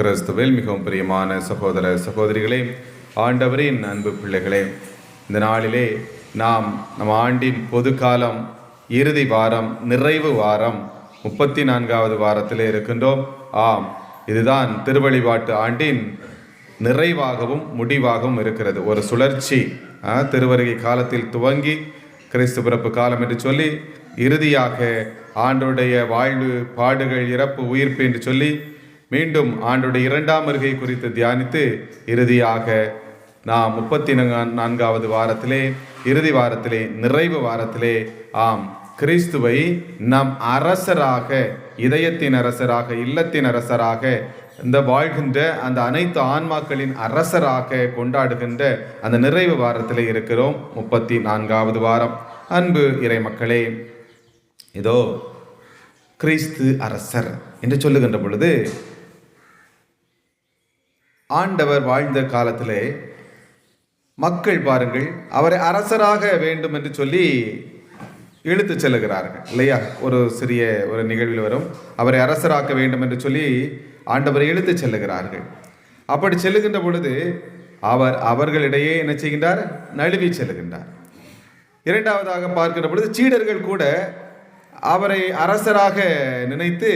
கிறிஸ்துவில் மிகவும் பிரியமான சகோதர சகோதரிகளே ஆண்டவரின் அன்பு பிள்ளைகளே இந்த நாளிலே நாம் நம் ஆண்டின் பொது காலம் இறுதி வாரம் நிறைவு வாரம் முப்பத்தி நான்காவது வாரத்திலே இருக்கின்றோம். ஆம் இதுதான் திருவழிபாட்டு ஆண்டின் நிறைவாகவும் முடிவாகவும் இருக்கிறது. ஒரு சுழற்சி திருவருகை காலத்தில் துவங்கி கிறிஸ்து பிறப்பு காலம் என்று சொல்லி இறுதியாக ஆண்டுடைய வாழ்வு பாடுகள் இறப்பு உயிர்ப்பு என்று சொல்லி மீண்டும் ஆண்டுடைய இரண்டாம் வருகை குறித்து தியானித்து இறுதியாக நாம் முப்பத்தி நான்காவது வாரத்திலே இறுதி வாரத்திலே நிறைவு வாரத்திலே ஆம் கிறிஸ்துவை நம் அரசராக இதயத்தின் அரசராக இல்லத்தின் அரசராக இந்த வாழ்கின்ற அந்த அனைத்து ஆன்மாக்களின் அரசராக கொண்டாடுகின்ற அந்த நிறைவு வாரத்திலே இருக்கிறோம். முப்பத்தி நான்காவது வாரம். அன்பு இறை மக்களே இதோ கிறிஸ்து அரசர் என்று சொல்லுகின்ற பொழுது ஆண்டவர் வாழ்ந்த காலத்திலே மக்கள் பாருங்கள் அவரை அரசராக வேண்டும் என்று சொல்லி இழுத்து செல்லுகிறார்கள். இல்லையா? ஒரு சிறிய ஒரு நிகழ்வில் வரும். அவரை அரசராக்க வேண்டும் என்று சொல்லி ஆண்டவரை இழுத்து செல்லுகிறார்கள். அப்படி செல்லுகின்ற பொழுது அவர் அவர்களிடையே என்ன செய்கின்றார்? நழுவி செல்லுகின்றார். இரண்டாவதாக பார்க்கின்ற பொழுது சீடர்கள் கூட அவரை அரசராக நினைத்து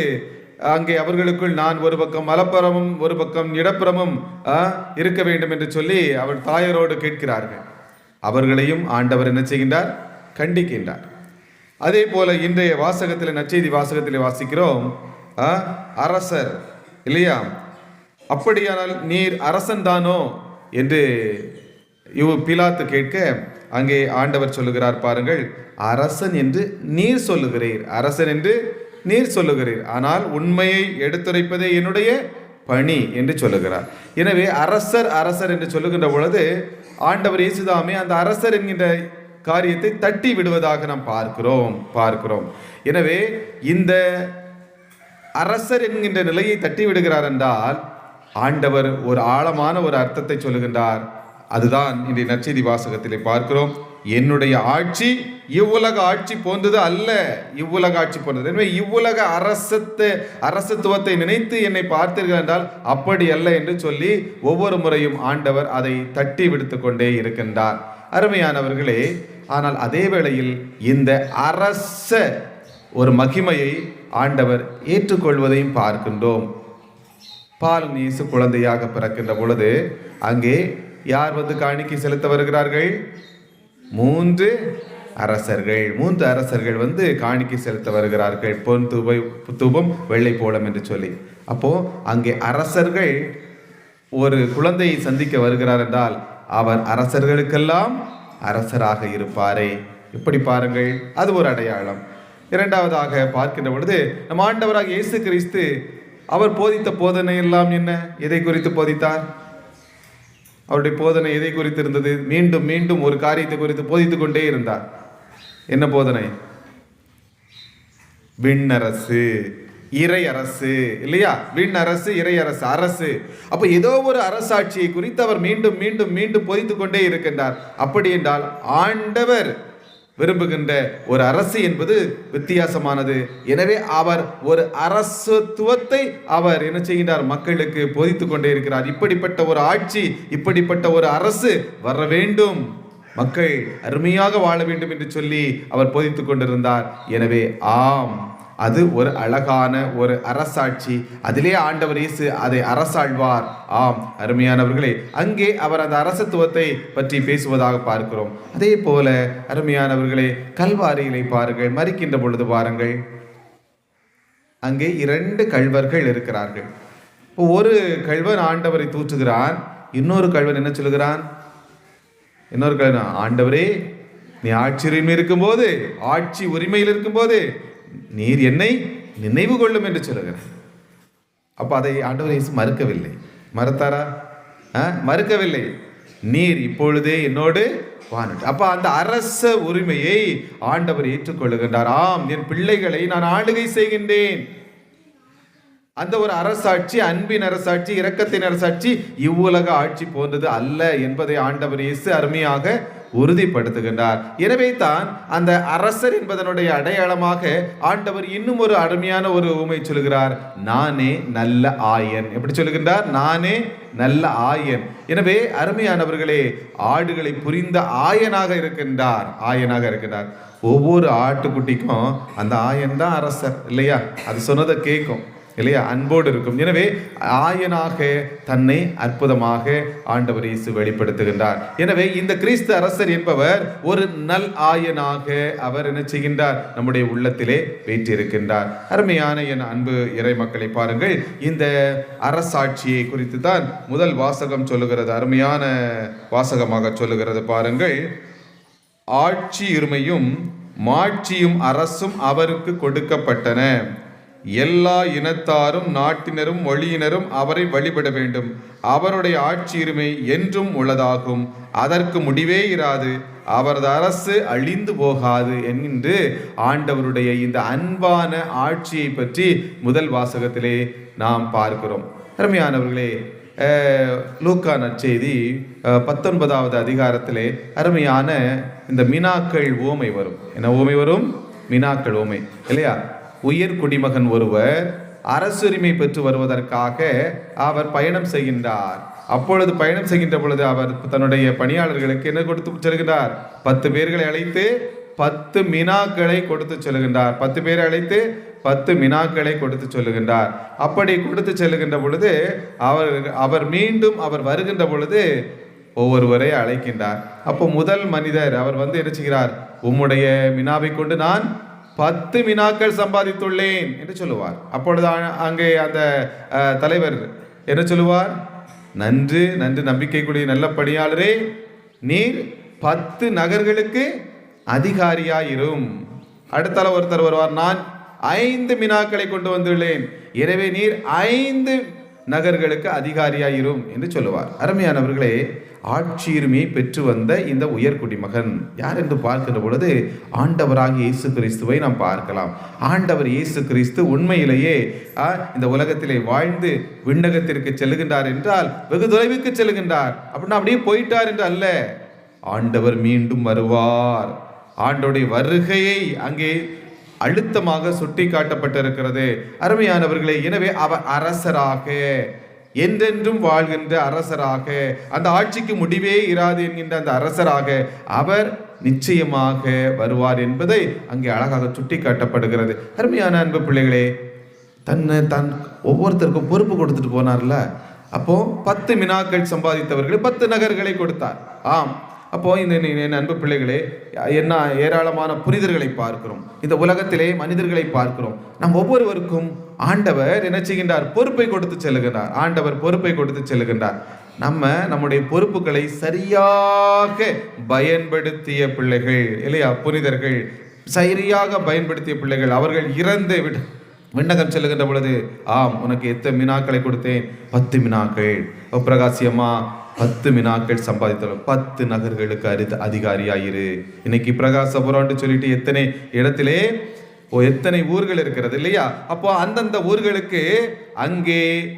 அங்கே அவர்களுக்குள் நான் ஒரு பக்கம் மலப்புறமும் ஒரு பக்கம் இடப்புறமும் ஆ, இருக்க வேண்டும் என்று சொல்லி அவர் தாயரோடு கேட்கிறார்கள். அவர்களையும் ஆண்டவர் என்ன செய்கின்றார்? கண்டிக்கின்றார். அதே போல இன்றைய வாசகத்தில் நற்செய்தி வாசகத்தில் வாசிக்கிறோம் ஆ, அரசர் இல்லையா? அப்படியானால் நீர் அரசன்தானோ என்று இவ் பிலாத்து கேட்க அங்கே ஆண்டவர் சொல்லுகிறார் பாருங்கள் அரசன் என்று நீர் சொல்லுகிறீர். அரசன் என்று நீர் சொல்லுகிறீர். ஆனால் உண்மையை எடுத்துரைப்பதே என்னுடைய பணி என்று சொல்லுகிறார். எனவே அரசர் அரசர் என்று சொல்லுகின்ற பொழுது ஆண்டவர் இயேசுதாமே அந்த அரசர் என்கின்ற காரியத்தை தட்டி விடுவதாக நாம் பார்க்கிறோம் பார்க்கிறோம். எனவே இந்த அரசர் என்கின்ற நிலையை தட்டி விடுகிறார் என்றால் ஆண்டவர் ஒரு ஆழமான ஒரு அர்த்தத்தை சொல்லுகின்றார். அதுதான் இன்றைய நற்செய்தி வாசகத்திலே பார்க்கிறோம். என்னுடைய ஆட்சி இவ்வுலக ஆட்சி போன்றது அல்ல. இவ்வுலக ஆட்சி போன்றது. எனவே இவ்வுலக அரசத்தை அரசத்துவத்தை நினைத்து என்னை பார்த்தீர்கள் என்றால் அப்படி அல்ல என்று சொல்லி ஒவ்வொரு முறையும் ஆண்டவர் அதை தட்டி விடுத்து கொண்டே இருக்கின்றார். அருமையானவர்களே ஆனால் அதே வேளையில் இந்த அரச ஒரு மகிமையை ஆண்டவர் ஏற்றுக்கொள்வதையும் பார்க்கின்றோம். பால் நீசு குழந்தையாக பிறக்கின்ற பொழுது அங்கே யார் வந்து காணிக்கை செலுத்த வருகிறார்கள்? மூன்று அரசர்கள். மூன்று அரசர்கள் வந்து காணிக்கை செலுத்த வருகிறார்கள். பொன் தூபை தூபம் வெள்ளை போலம் என்று சொல்லி. அப்போ அங்கே அரசர்கள் ஒரு குழந்தையை சந்திக்க வருகிறார் என்றால் அவர் அரசர்களுக்கெல்லாம் அரசராக இருப்பாரே. இப்படி பாருங்கள் அது ஒரு அடையாளம். இரண்டாவதாக பார்க்கின்ற பொழுது நம் ஆண்டவராக இயேசு கிறிஸ்து அவர் போதித்த போதனை எல்லாம் என்ன? எதை குறித்து போதித்தார்? அவருடைய போதனை எதை குறித்து இருந்தது மீண்டும் மீண்டும் ஒரு காரியத்தை குறித்து போதித்து கொண்டே இருந்தார். என்ன போதனை? விண்ணரசு இறை அரசு இல்லையா? விண் அரசு இறை அரசு. அரசு ஏதோ ஒரு அரசாட்சியை குறித்து அவர் மீண்டும் மீண்டும் மீண்டும் பொதித்து கொண்டே இருக்கின்றார். அப்படி என்றால் ஆண்டவர் விரும்புகின்ற ஒரு அரசு என்பது வித்தியாசமானது. எனவே அவர் ஒரு அரசுத்துவத்தை அவர் என்ன செய்கின்றார்? மக்களுக்கு போதித்து கொண்டே இருக்கிறார். இப்படிப்பட்ட ஒரு ஆட்சி இப்படிப்பட்ட ஒரு அரசு வர வேண்டும். மக்கள் அருமையாக வாழ வேண்டும் என்று சொல்லி அவர் போதித்து கொண்டிருந்தார். எனவே ஆம். அது ஒரு அழகான ஒரு அரசாட்சி. அதிலே ஆண்டவர் இயேசு அதை அரசாழ்வார் ஆம் அருமையானவர்களே அங்கே அவர் அந்த அரசத்துவத்தை பற்றி பேசுவதாக பார்க்கிறோம். அதே போல அருமையானவர்களே கல்வாரியிலே பாருங்கள் மறிக்கின்ற பொழுது பாருங்கள் அங்கே இரண்டு கள்வர்கள் இருக்கிறார்கள். இப்போ ஒரு கள்வன் ஆண்டவரை தூற்றுகிறான் இன்னொரு கல்வன் என்ன சொல்லுகிறான்? இன்னொரு கல்வன் ஆண்டவரே நீ ஆட்சி உரிமை இருக்கும்போது ஆட்சி உரிமையில் இருக்கும்போது நீர் என்னை நினைவு கொள்ளும் என்று சொல்லுகிறார். அப்போ அதை ஆண்டவர் இயேசு மறுக்கவில்லை. மறுத்தாரா? மறுக்கவில்லை. நீர் இப்பொழுதே என்னோடு வானட்டு அப்போ அந்த அரச உரிமையை ஆண்டவர் ஏற்றுக்கொள்ளுகின்றார். ஆம் என் பிள்ளைகளை நான் ஆளுகை செய்கின்றேன். அந்த ஒரு அரசாட்சி அன்பின் அரசாட்சி இரக்கத்தின் அரசாட்சி இவ்வுலக ஆட்சி போன்றது அல்ல என்பதை ஆண்டவர் இயேசு அருமையாக உறுதிப்படுத்துகின்றார். எனவே தான் அந்த அரசர் என்பதனுடைய அடையாளமாக ஆண்டவர் இன்னும் ஒரு அருமையான ஒரு உமை சொல்கிறார் நானே நல்ல ஆயன். எப்படி சொல்லுகின்றார்? நானே நல்ல ஆயன். எனவே அருமையானவர்களே ஆடுகளை புரிந்த ஆயனாக இருக்கின்றார். ஆயனாக இருக்கின்றார். ஒவ்வொரு ஆட்டுக்குட்டிக்கும் அந்த ஆயன் தான் அரசர் இல்லையா? அது சொன்னதை கேட்கும். இல்லையா? அன்போடு இருக்கும். எனவே ஆயனாக தன்னை அற்புதமாக ஆண்டவர் இயேசு வெளிப்படுத்துகின்றார். எனவே இந்த கிறிஸ்து அரசர் என்பவர் ஒரு நல் ஆயனாக அவர் என்ன செய்கின்றார்? நம்முடைய உள்ளத்திலே வீற்றிருக்கின்றார். அருமையான என் அன்பு இறை மக்களை பாருங்கள். இந்த அரசாட்சியை குறித்து தான் முதல் வாசகம் சொல்லுகிறது. அருமையான வாசகமாக சொல்லுகிறது பாருங்கள். ஆட்சி இருமையும் மாட்சியும் அரசும் அவருக்கு கொடுக்கப்பட்டன. எல்லா இனத்தாரும் நாட்டினரும் மொழியினரும் அவரை வழிபட வேண்டும். அவருடைய ஆட்சியுரிமை என்றும் உள்ளதாகும். அதற்கு முடிவே இராது. அவரது அரசு அழிந்து போகாது என்று ஆண்டவருடைய இந்த அன்பான ஆட்சியை பற்றி முதல் வாசகத்திலே நாம் பார்க்கிறோம். அருமையானவர்களே லூக்கா நற்செய்தி பத்தொன்பதாவது அதிகாரத்திலே அருமையான இந்த மினாக்கள் ஓமை வரும். என்ன ஓமை வரும்? மினாக்கள் ஓமை இல்லையா? உயர் குடிமகன் ஒருவர் அரசுரிமை பெற்று வருவதற்காக அவர் பயணம் செய்கின்றார். அப்பொழுது பயணம் செய்கின்ற பொழுது அவர் தன்னுடைய பணியாளர்களுக்கு என்ன கொடுத்து செல்கின்றார்? பத்து பேர்களை அழைத்து பத்து மினாக்களை கொடுத்து செல்கின்றார். பத்து பேரை அழைத்து பத்து மினாக்களை கொடுத்து சொல்லுகின்றார் அப்படி கொடுத்து செல்லுகின்ற பொழுது அவர் அவர் மீண்டும் அவர் வருகின்ற பொழுது ஒவ்வொருவரை அழைக்கின்றார். அப்போ முதல் மனிதர் அவர் வந்து என்ன செய்கிறார்? உம்முடைய மினாவை கொண்டு நான் பத்து வினாக்கள் சம்பாதித்துள்ளேன் என்று சொல்லுவார். அப்பொழுது அங்கே அந்த தலைவர் என்ன சொல்லுவார்? நன்று நன்று நம்பிக்கைக்குரிய நல்ல பணியாளரே நீர் பத்து நகர்களுக்கு அதிகாரியாயிரும். அடுத்தால ஒருத்தர் வருவார் நான் ஐந்து மினாக்களை கொண்டு வந்துள்ளேன். எனவே நீர் ஐந்து நகர்களுக்கு அதிகாரியாயிரும் என்று சொல்லுவார். அருமையானவர்களே ஆட்சியுரிமையை பெற்று வந்த இந்த உயர்குடி மகன். யார் என்று பார்க்கின்ற பொழுது ஆண்டவராகிய இயேசு கிறிஸ்துவை நாம் பார்க்கலாம். ஆண்டவர் இயேசு கிறிஸ்து உண்மையிலேயே ஆ, இந்த உலகத்திலே வாழ்ந்து விண்ணகத்திற்கு செல்லுகின்றார் என்றால் வெகு தொலைவுக்கு செல்லுகின்றார். அப்படின்னா அப்படியே போயிட்டார் என்று அல்ல. ஆண்டவர் மீண்டும் வருவார். ஆண்டோடைய வருகையை அங்கே அழுத்தமாக சுட்டி காட்டப்பட்டிருக்கிறது அருமையானவர்களே எனவே அவர் அரசராக என்றென்றும் வாழ்கின்ற அரசராக அந்த ஆட்சிக்கு முடிவே இராது என்கின்ற அந்த அரசராக அவர் நிச்சயமாக வருவார் என்பதை அங்கே அழகாக சுட்டி காட்டப்படுகிறது அருமையான அன்பு பிள்ளைகளே தன்னை தன் ஒவ்வொருத்தருக்கும் பொறுப்பு கொடுத்துட்டு போனார்ல? அப்போ பத்து மினாக்கள் சம்பாதித்தவர்களை பத்து நகர்களை கொடுத்தார். ஆம். அப்போ இந்த இந்த- என் அன்பு பிள்ளைகளே என்ன ஏராளமான புனிதர்களை பார்க்கிறோம். இந்த உலகத்திலே மனிதர்களை பார்க்கிறோம். நம் ஒவ்வொருவருக்கும் ஆண்டவர் என்ன செய்கின்றார்? பொறுப்பை கொடுத்து செல்கின்றார் ஆண்டவர் பொறுப்பை கொடுத்து செல்லுகின்றார். நம்ம நம்முடைய பொறுப்புகளை சரியாக பயன்படுத்திய பிள்ளைகள் இல்லையா? புனிதர்கள் சரியாக பயன்படுத்திய பிள்ளைகள் அவர்கள் இறந்து விட விண்ணகம் செல்லுகின்ற பொழுது ஆம் உனக்கு எத்தனை மினாக்களை கொடுத்தேன்? பத்து மினாக்கள். ஓ பிரகாசியம்மா பத்து மினாக்கள் சம்பாதித்தோம் பத்து நகர்களுக்கு அரி அதிகாரியாயிரு. இன்னைக்கு பிரகாசபுரான்னு சொல்லிட்டு எத்தனை இடத்திலே எத்தனை ஊர்கள் இருக்கிறது இல்லையா? அப்போ அந்தந்த ஊர்களுக்கு அங்கே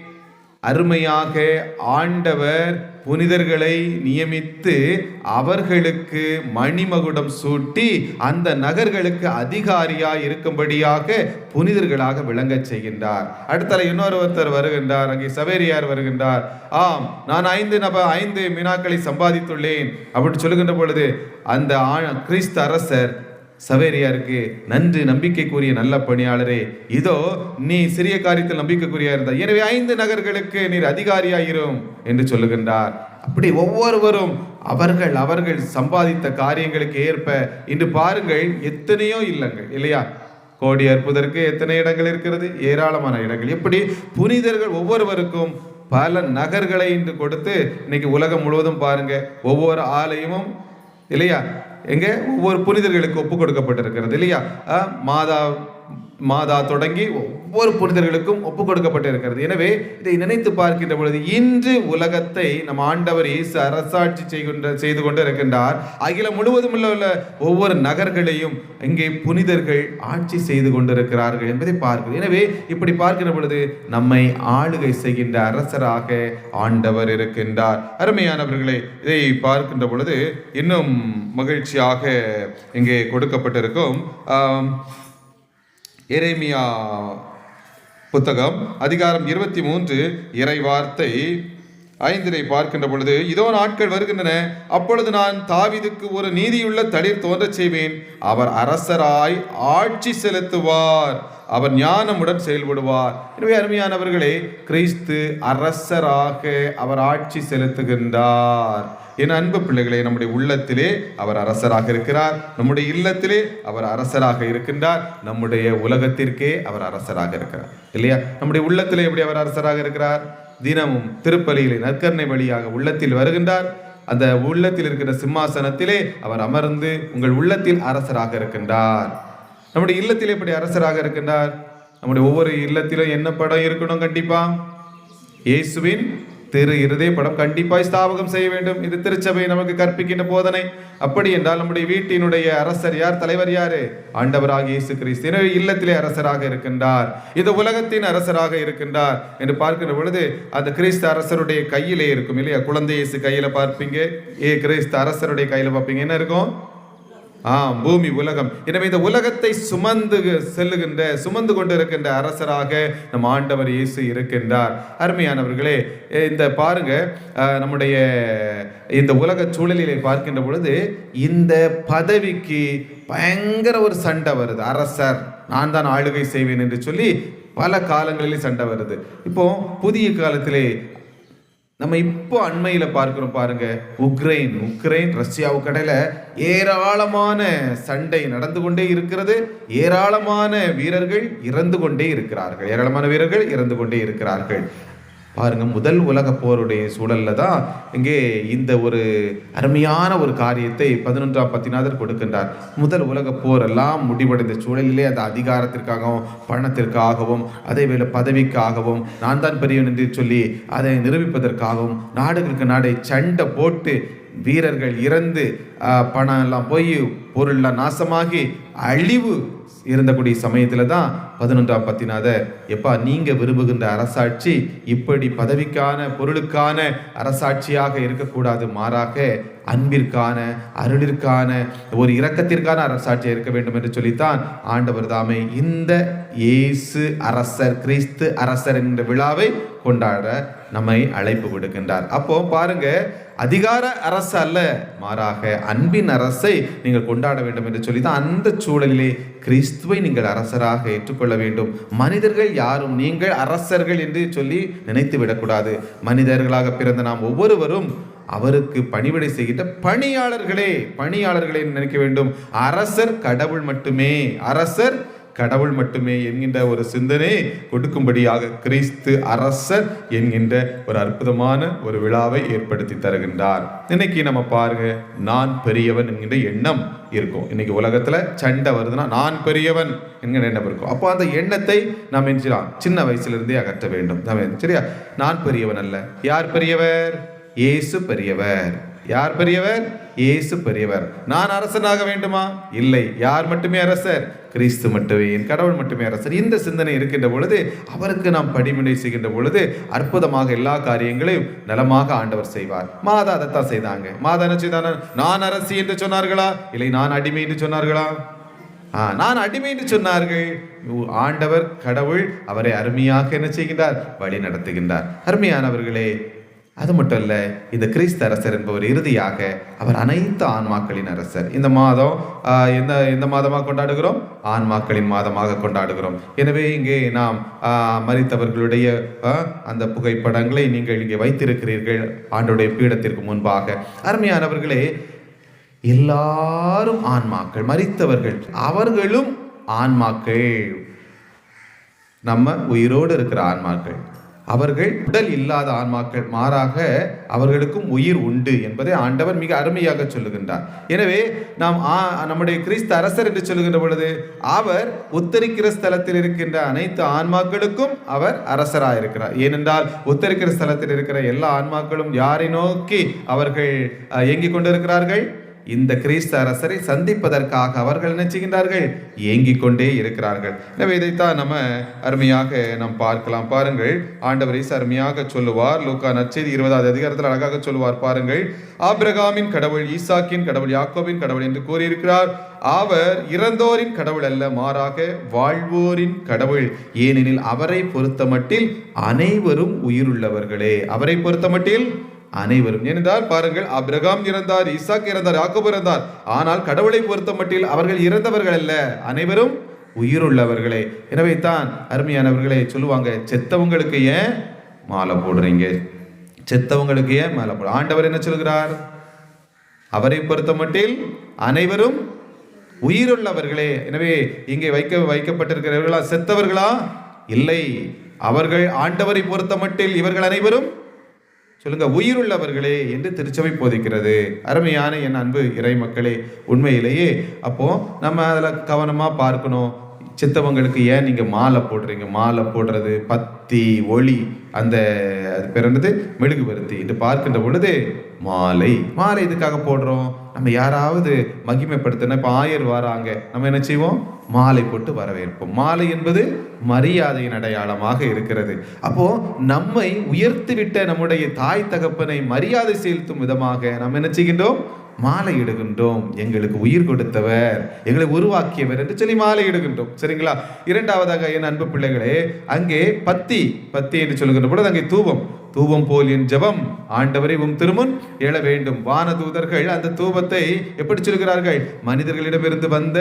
அருமையாக ஆண்டவர் புனிதர்களை நியமித்து அவர்களுக்கு மணிமகுடம் சூட்டி அந்த நகர்களுக்கு அதிகாரியாக இருக்கும்படியாக புனிதர்களாக விளங்கச் செய்கின்றார். அடுத்தல இன்னொரு ஒருத்தர் வருகின்றார் அங்கே சவேரியார் வருகின்றார். ஆம் நான் ஐந்து நப ஐந்து மினாக்களை சம்பாதித்துள்ளேன் அப்படின்னு சொல்லுகின்ற பொழுது அந்த ஆ- கிறிஸ்து அரசர் சவேரியாருக்கு நன்று நம்பிக்கைக்குரிய நல்ல பணியாளரே. இதோ நீ சிறிய காரியத்தில் நம்பிக்கைக்குரியா இருந்தாய் எனவே ஐந்து நகர்களுக்கு நீர் அதிகாரியாயிரும் என்று சொல்லுகின்றார். அப்படி ஒவ்வொருவரும் அவர்கள் அவர்கள் சம்பாதித்த காரியங்களுக்கு ஏற்ப இன்று பாருங்கள் எத்தனையோ இல்லங்கள் இல்லையா? கோடி அற்புதற்கு எத்தனை இடங்கள் இருக்கிறது? ஏராளமான இடங்கள். எப்படி? புனிதர்கள் ஒவ்வொருவருக்கும் பல நகர்களை இன்று கொடுத்து இன்னைக்கு உலகம் முழுவதும் பாருங்க ஒவ்வொரு ஆலயமும் இல்லையா? எங்கே? ஒவ்வொரு புனிதர்களுக்கு ஒப்பு கொடுக்கப்பட்டிருக்கிறது. இல்லையா? மாதா மாதா தொடங்கி ஒவ்வொரு புனிதர்களுக்கும் ஒப்பு கொடுக்கப்பட்டிருக்கிறது எனவே இதை நினைத்து பார்க்கின்ற பொழுது இன்று உலகத்தை நம் ஆண்டவர் இயேசு அரசாட்சி செய்கின்ற செய்து கொண்டு இருக்கின்றார் அகிலம் முழுவதும் உள்ள ஒவ்வொரு நகர்களையும் இங்கே புனிதர்கள் ஆட்சி செய்து கொண்டிருக்கிறார்கள் என்பதை பார்க்கிறோம். எனவே இப்படி பார்க்கிற பொழுது நம்மை ஆளுகை செய்கின்ற அரசராக ஆண்டவர் இருக்கின்றார். அருமையானவர்களே இதை பார்க்கின்ற பொழுது இன்னும் மகிழ்ச்சியாக இங்கே கொடுக்கப்பட்டிருக்கும் ஆம், எரேமியா புத்தகம் அதிகாரம் இருபத்தி மூன்று இறை வார்த்தை ஐந்தினை பார்க்கின்ற பொழுது இதோ நாட்கள் வருகின்றன. அப்பொழுது நான் தாவிதுக்கு ஒரு நீதியுள்ள தளிர் தோன்றச் செய்வேன். அவர் அரசராய் ஆட்சி செலுத்துவார். அவர் ஞானமுடன் செயல்படுவார். எனவே அருமையானவர்களே கிறிஸ்து அரசராக அவர் ஆட்சி செலுத்துகின்றார். என் அன்பு பிள்ளைகளை நம்முடைய உள்ளத்திலே அவர் அரசராக இருக்கிறார். நம்முடைய இல்லத்திலே அவர் அரசராக இருக்கின்றார். நம்முடைய உலகத்திற்கே அவர் அரசராக இருக்கிறார். இல்லையா? நம்முடைய உள்ளத்திலே எப்படி அவர் அரசராக இருக்கிறார்? தினமும் திருப்பலியிலே நற்கருணை வழியாக உள்ளத்தில் வருகின்றார். அந்த உள்ளத்தில் இருக்கிற சிம்மாசனத்திலே அவர் அமர்ந்து உங்கள் உள்ளத்தில் அரசராக இருக்கின்றார். நம்முடைய இல்லத்தில் எப்படி அரசராக இருக்கின்றார்? நம்முடைய ஒவ்வொரு இல்லத்திலும் என்ன படம் இருக்கணும் கண்டிப்பா? இயேசுவின் திரு இருதய படம் கண்டிப்பாய் ஸ்தாபகம் செய்ய வேண்டும். இது திருச்சபை நமக்கு கற்பிக்கின்ற போதனை. அப்படி என்றால் நம்முடைய வீட்டினுடைய அரசர் யார்? தலைவர் யாரு? ஆண்டவராக இயேசு கிறிஸ்து எனவே இல்லத்திலே அரசராக இருக்கின்றார். இந்த உலகத்தின் அரசராக இருக்கின்றார் என்று பார்க்கின்ற பொழுது அந்த கிறிஸ்து அரசருடைய கையிலே இருக்கும் இல்லையா? குழந்தை இயேசு கையில பார்ப்பீங்க. ஏ கிறிஸ்து அரசருடைய கையில பார்ப்பீங்க. என்ன இருக்கும்? ஆம் பூமி உலகம். எனவே இந்த உலகத்தை சுமந்து செல்லுகின்ற சுமந்து கொண்டிருக்கின்ற அரசராக நம் ஆண்டவர் இயேசு இருக்கின்றார். அருமையானவர்களே இந்த பாருங்க நம்முடைய இந்த உலக சூழலிலே பார்க்கின்ற பொழுது இந்த பதவிக்கு பயங்கர ஒரு சண்டை வருது. அரசர் நான் தான் ஆளுகை செய்வேன் என்று சொல்லி பல காலங்களிலே சண்டை வருது. இப்போ புதிய காலத்திலே நம்ம இப்போ அண்மையில் பார்க்குறோம் பாருங்க உக்ரைன். உக்ரைன் ரஷ்யாவுக்கு இடையில ஏராளமான சண்டை நடந்து கொண்டே இருக்கிறது. ஏராளமான வீரர்கள் இறந்து கொண்டே இருக்கிறார்கள். ஏராளமான வீரர்கள் இறந்து கொண்டே இருக்கிறார்கள். பாருங்கள் முதல் உலக போருடைய சூழல்ல தான் இங்கே இந்த ஒரு அருமையான ஒரு காரியத்தை பதினொன்றாம் பத்தினாதர் கொடுக்கின்றார். முதல் உலக போர் எல்லாம் முடிவடைந்த சூழலிலே அந்த அதிகாரத்திற்காகவும் பணத்திற்காகவும் அதே வேளை பதவிக்காகவும் நான் தான் பெரியவன் என்று சொல்லி அதை நிரூபிப்பதற்காகவும் நாடுகளுக்கு நாடை சண்டை போட்டு வீரர்கள் இறந்து பணம் எல்லாம் போய் பொருள்லாம் நாசமாகி அழிவு இருந்தக்கூடிய சமயத்தில் தான் பதினொன்றாம் பத்தினாத எப்பா நீங்கள் விரும்புகின்ற அரசாட்சி இப்படி பதவிக்கான பொருளுக்கான அரசாட்சியாக இருக்கக்கூடாது மாறாக அன்பிற்கான அருளிற்கான ஒரு இரக்கத்திற்கான அரசாட்சியாக இருக்க வேண்டும் என்று சொல்லித்தான் ஆண்டவர் தாமே இந்த இயேசு அரசர் கிறிஸ்து அரசர் என்ற விழாவை கொண்டாட நம்மை அழைப்பு விடுக்கின்றார். அப்போ பாருங்க அதிகார அரசு அல்ல. மாறாக அன்பின் அரசை நீங்கள் கொண்டாட வேண்டும் என்று சொல்லி தான் அந்த சூழலிலே கிறிஸ்துவை நீங்கள் அரசராக ஏற்றுக்கொள்ள வேண்டும். மனிதர்கள் யாரும் நீங்கள் அரசர்கள் என்று சொல்லி நினைத்து விடக்கூடாது. மனிதர்களாக பிறந்த நாம் ஒவ்வொருவரும் அவருக்கு பணிவிடை செய்கின்ற பணியாளர்களே பணியாளர்களே நினைக்க வேண்டும். அரசர் கடவுள் மட்டுமே. அரசர் கடவுள் மட்டுமே என்கின்ற ஒரு சிந்தனை கொடுக்கும்படியாக கிறிஸ்து அரசர் என்கின்ற ஒரு அற்புதமான ஒரு விழாவை ஏற்படுத்தி தருகின்றார். இன்னைக்கு நம்ம பாருங்க நான் பெரியவன் என்கின்ற எண்ணம் இருக்கும். இன்னைக்கு உலகத்துல சண்டை வருதுன்னா நான் பெரியவன் என்கிற எண்ணம் இருக்கும். அப்போ அந்த எண்ணத்தை நாம் என்ன சின்ன வயசுல இருந்தே அகற்ற வேண்டும். சரியா? நான் பெரியவன் அல்ல. யார் பெரியவர்? இயேசு பெரியவர். யார் பெரியவர்? இயேசு பெரியவர். நான் அரசனாக வேண்டுமா? இல்லை. யார் மட்டுமே அரசர்? கிறிஸ்து மட்டுமே. என் கடவுள் மட்டுமே அரசர். இந்த சிந்தனை இருக்கின்ற பொழுது அவருக்கு நாம் படிமுனை செய்கின்ற பொழுது அற்புதமாக எல்லா காரியங்களையும் நலமாக ஆண்டவர் செய்வார். மாதா அதைத்தான் செய்தாங்க. மாதா என்ன செய்தான? நான் அரசி என்று சொன்னார்களா? இல்லை நான் அடிமை என்று சொன்னார்களா? ஆ, நான் அடிமை என்று சொன்னார்கள். ஆண்டவர் கடவுள் அவரை அருமையாக என்ன செய்கின்றார்? வழி நடத்துகின்றார். அருமையானவர்களே அது மட்டும் இல்லை இந்த கிறிஸ்து அரசர் என்பவர் இறுதியாக அவர் அனைத்து ஆன்மாக்களின் அரசர். இந்த மாதம் எந்த எந்த மாதமாக கொண்டாடுகிறோம்? ஆன்மாக்களின் மாதமாக கொண்டாடுகிறோம். எனவே இங்கே நாம் மறித்தவர்களுடைய அந்த புகைப்படங்களை நீங்கள் இங்கே வைத்திருக்கிறீர்கள் ஆண்டுடைய பீடத்திற்கு முன்பாக. அருமையானவர்களே எல்லாரும் ஆன்மாக்கள் மறித்தவர்கள் அவர்களும் ஆன்மாக்கள். நம்ம உயிரோடு இருக்கிற ஆன்மாக்கள். அவர்கள் உடல் இல்லாத ஆன்மாக்கள் மாறாக அவர்களுக்கும் உயிர் உண்டு என்பதை ஆண்டவர் மிக அருமையாக சொல்லுகின்றார். எனவே நாம் ஆ- நம்முடைய கிறிஸ்து அரசர் என்று சொல்லுகின்ற பொழுது அவர் உத்தரிக்கிற ஸ்தலத்தில் இருக்கின்ற அனைத்து ஆன்மாக்களுக்கும் அவர் அரசராக இருக்கிறார் ஏனென்றால் உத்தரிக்கிற ஸ்தலத்தில் இருக்கிற எல்லா ஆன்மாக்களும் யாரை நோக்கி அவர்கள் இயங்கிக் கொண்டிருக்கிறார்கள்? இந்த கிறிஸ்து அரசரை சந்திப்பதற்காக அவர்கள் என்ன செய்கின்றார்கள்? ஏங்கிக் கொண்டே இருக்கிறார்கள். எனவே இதைத்தான் நம்ம அருமையாக நாம் பார்க்கலாம். பாருங்கள் ஆண்டவர் இசை அருமையாக சொல்லுவார். லூக்கா நச்செய்தி இருபதாவது அதிகாரத்தில் அழகாக சொல்லுவார். பாருங்கள் ஆபிரகாமின் கடவுள் ஈசாக்கின் கடவுள் யாக்கோவின் கடவுள் என்று கூறியிருக்கிறார். அவர் இறந்தோரின் கடவுள் அல்ல மாறாக வாழ்வோரின் கடவுள். ஏனெனில் அவரை பொறுத்தமட்டில் அனைவரும் உயிருள்ளவர்களே. அவரை பொறுத்தமட்டில் அனைவரும் ஏனென்றால் பாருங்கள் அப்ரகாம் இறந்தார் ஈசாக் இறந்தார் யாக்கோபு இறந்தார். ஆனால் கடவுளை பொறுத்த மட்டில் அவர்கள் இறந்தவர்கள் அல்ல. அனைவரும் உயிருள்ளவர்களே. எனவே தான் அருமையானவர்களே சொல்லுவாங்க செத்தவங்களுக்கு ஏன் மாலை போடுறீங்க? செத்தவங்களுக்கு ஏன் மாலை போடு? ஆண்டவர் என்ன சொல்கிறார்? அவரை பொறுத்த மட்டில் அனைவரும் உயிருள்ளவர்களே. எனவே இங்கே வைக்க வைக்கப்பட்டிருக்கிறவர்களா செத்தவர்களா? இல்லை. அவர்கள் ஆண்டவரை பொறுத்த மட்டில் இவர்கள் அனைவரும் சொல்லுங்க உயிருள்ளவர்களே என்று திருச்சபை போதிக்கிறது. அருமையான என் அன்பு இறை மக்களே உண்மையிலேயே அப்போ நம்ம அதில் கவனமாக பார்க்கணும். சித்தவங்களுக்கு ஏன் நீங்கள் மாலை போடுறீங்க? மாலை போடுறது பத்தி ஒளி அந்த அது பேர் மெழுகுபருத்தி என்று பார்க்கின்ற பொழுது மாலை. மாலை இதுக்காக போடுறோம்? நம்ம யாராவது மகிமைப்படுத்தின இப்போ ஆயர் வராங்க. நம்ம என்ன செய்வோம்? மாலை போட்டு வரவேற்போம். மாலை என்பது மரியாதையின் அடையாளமாக இருக்கிறது. அப்போ நம்மை உயர்த்திவிட்ட நம்முடைய தாய் தகப்பனை மரியாதை செலுத்தும் விதமாக நம்ம என்ன செய்கின்றோம்? மாலை இடுகின்றோம். எங்களுக்கு உயிர் கொடுத்தவர். எங்களை உருவாக்கியவர் என்று சொல்லி மாலை இடுகின்றோம். சரிங்களா? இரண்டாவதாக என் அன்பு பிள்ளைகளே அங்கே பத்தி பத்தி என்று சொல்லுகின்ற பொழுது அங்கே தூபம். தூபம் போல் என் ஜெபம். ஆண்டவரை உம் திருமுன் எழ வேண்டும். வானதூதர்கள் அந்த தூபத்தை எப்படி சொல்கிறார்கள்? மனிதர்களிடமிருந்து வந்த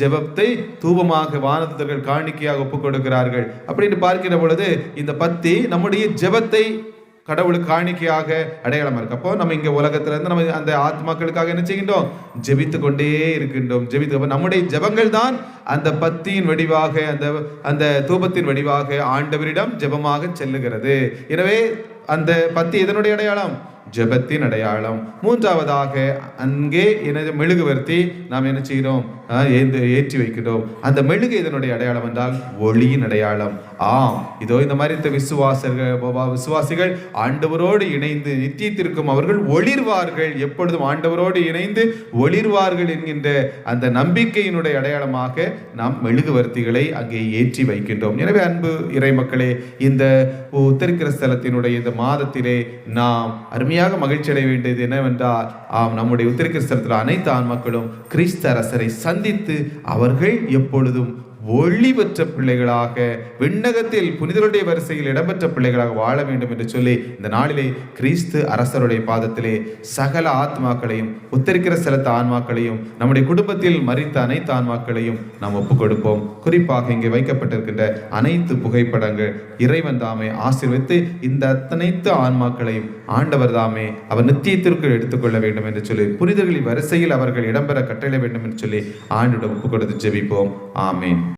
ஜெபத்தை தூபமாக வானதூதர்கள் காணிக்கையாக ஒப்புக் கொடுக்கிறார்கள் அப்படின்னு பார்க்கிற பொழுது இந்த பத்தி நம்முடைய ஜெபத்தை கடவுள் காணிக்கையாக அடையாளமாக இருக்கு. அப்போ நம்ம இங்கே உலகத்திலேருந்து நம்ம அந்த ஆத்மாக்களுக்காக என்ன செய்கின்றோம்? ஜெபித்து கொண்டே இருக்கின்றோம். ஜெபித்து அப்போ நம்முடைய ஜெபங்கள் தான் அந்த பத்தியின் வடிவாக அந்த அந்த தூபத்தின் வடிவாக ஆண்டவரிடம் ஜெபமாக செல்லுகிறது. எனவே அந்த பத்தி இதனுடைய அடையாளம்? ஜெபத்தின் அடையாளம். மூன்றாவதாக அங்கே எனது மெழுகுவர்த்தி நாம் என்ன செய்கிறோம்? ஏந்து ஏற்றி வைக்கிறோம் அந்த மெழுகு இதனுடைய அடையாளம் என்றால் ஒளியின் அடையாளம். ஆம். இதோ இந்த மாதிரி இந்த விசுவாசர்கள் விசுவாசிகள் ஆண்டவரோடு இணைந்து நித்தியத்திற்கும் அவர்கள் ஒளிர்வார்கள். எப்பொழுதும் ஆண்டவரோடு இணைந்து ஒளிர்வார்கள் என்கின்ற அந்த நம்பிக்கையினுடைய அடையாளமாக நாம் மெழுகுவர்த்திகளை அங்கே ஏற்றி வைக்கின்றோம். எனவே அன்பு இறை மக்களே இந்த உத்தரிக்கிற ஸ்தலத்தினுடைய இந்த மாதத்திலே நாம் அருமையாக மகிழ்ச்சி அடைய வேண்டியது என்னவென்றால் ஆம் நம்முடைய உத்தரிக்கிற ஸ்தலத்தில் அனைத்து ஆன்மக்களும் கிறிஸ்து அரசரை சந்தித்து அவர்கள் எப்பொழுதும் ஒளி பெற்ற பிள்ளைகளாக விண்ணகத்தில் புனிதருடைய வரிசையில் இடம்பெற்ற பிள்ளைகளாக வாழ வேண்டும் என்று சொல்லி இந்த நாளிலே கிறிஸ்து அரசருடைய பாதத்திலே சகல ஆத்மாக்களையும் உத்தரிக்கிற செலுத்த ஆன்மாக்களையும் நம்முடைய குடும்பத்தில் மறித்த அனைத்து ஆன்மாக்களையும் நாம் ஒப்புக் கொடுப்போம் குறிப்பாக இங்கே வைக்கப்பட்டிருக்கின்ற அனைத்து புகைப்படங்கள் இறைவன் தாமே ஆசீர்வித்து இந்த அத்தனைத்து ஆன்மாக்களையும் ஆண்டவர் தாமே அவர் நித்தியத்திற்கு எடுத்துக்கொள்ள வேண்டும் என்று சொல்லி புனிதர்களின் வரிசையில் அவர்கள் இடம்பெற கட்டளை வேண்டும் என்று சொல்லி ஆண்டிடம் ஒப்புக் கொடுத்து ஜெபிப்போம். ஆமேன்.